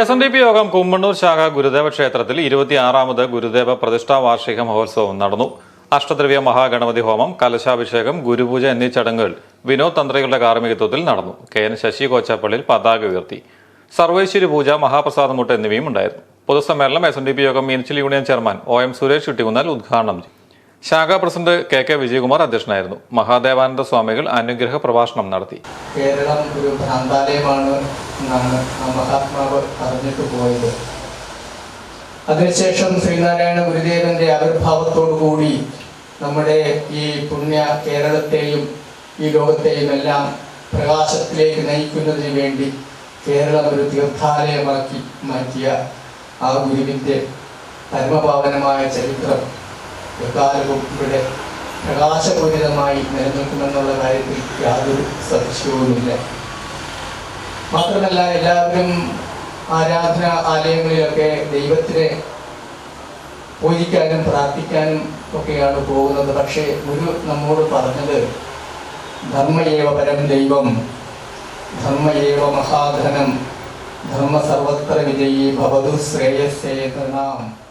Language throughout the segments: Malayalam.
എസ് എൻ ഡി പി യോഗം കുമ്മണ്ണൂർ ശാഖ ഗുരുദേവ ക്ഷേത്രത്തിൽ ഇരുപത്തിയാറാമത് ഗുരുദേവ പ്രതിഷ്ഠാ വാർഷിക മഹോത്സവം നടന്നു. അഷ്ടദ്രവ്യ മഹാഗണപതി ഹോമം കലശാഭിഷേകം ഗുരുപൂജ എന്നീ ചടങ്ങുകൾ വിനോദ് തന്ത്രികളുടെ കാർമ്മികത്വത്തിൽ നടന്നു. കെ എൻ ശശി കോച്ചാപ്പള്ളിയിൽ പതാക ഉയർത്തി. സർവേശ്വരി പൂജ മഹാപ്രസാദമുട്ട് എന്നിവയും ഉണ്ടായിരുന്നു. പൊതുസമ്മേളനം എസ് എൻ ഡി പി യോഗം Meenachil union chairman O M Suresh Kuttikunnal ഉദ്ഘാടനം ചെയ്തു. ശാഖാ പ്രസിഡന്റ് കെ കെ വിജയകുമാർ അധ്യക്ഷനായിരുന്നു. മഹാദേവാനന്ദ സ്വാമികൾ അനുഗ്രഹ പ്രഭാഷണം നടത്തി. കേരളം ഒരു ഭ്രാന്താലയമാണ് എന്നാണ് മഹാത്മാവ് പറഞ്ഞിട്ട് പോയത്. അതിനുശേഷം ശ്രീനാരായണ ഗുരുദേവന്റെ ആവിർഭാവത്തോടുകൂടി നമ്മുടെ ഈ പുണ്യ കേരളത്തെയും ഈ ലോകത്തെയും എല്ലാം പ്രകാശത്തിലേക്ക് നയിക്കുന്നതിന് വേണ്ടി കേരളം ഒരു തീർത്ഥാലയമാക്കി മാറ്റിയ ആ ഗുരുവിന്റെ പരമപാവനമായ ചരിത്രം. എക്കാലവും ഇവിടെ പ്രകാശപൂരിതമായി നിലനിൽക്കുമെന്നുള്ള കാര്യത്തിൽ യാതൊരു സംശയവുമില്ല. മാത്രമല്ല എല്ലാവരും ആരാധന ആലയങ്ങളിലൊക്കെ ദൈവത്തിനെ പൂജിക്കാനും പ്രാർത്ഥിക്കാനും ഒക്കെയാണ് പോകുന്നത്. പക്ഷേ ഗുരു നമ്മോട് പറഞ്ഞത് ധർമ്മയേവ പരം ദൈവം ധർമ്മയേവ മഹാധനം ധർമ്മ സർവത്ര വിജയീ ഭവതു ശ്രേയസ്സേതനാം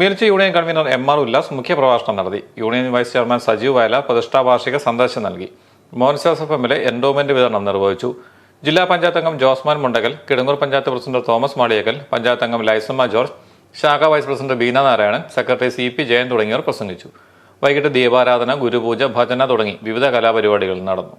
മീർച്ചി union convener M R Ullas മുഖ്യപ്രഭാഷണം നടത്തി. Union vice chairman Sajeev Vayala പ്രതിഷ്ഠാ വാർഷിക സന്ദേശം നൽകി. Mohan Joseph M L endowment വിതരണം നിർവഹിച്ചു. ജില്ലാ പഞ്ചായത്ത് അംഗം ജോസ്മാൻ മുണ്ടകൽ കിടങ്ങൂർ പഞ്ചായത്ത് പ്രസിഡന്റ് തോമസ് മാളിയക്കൽ പഞ്ചായത്ത് അംഗം ലൈസമ്മ ജോർജ് ശാഖ vice president Beena Narayanan secretary C P Jayan തുടങ്ങിയവർ പ്രസംഗിച്ചു. വൈകിട്ട് ദീപാരാധന ഗുരുപൂജ ഭജന തുടങ്ങി വിവിധ കലാപരിപാടികൾ നടന്നു.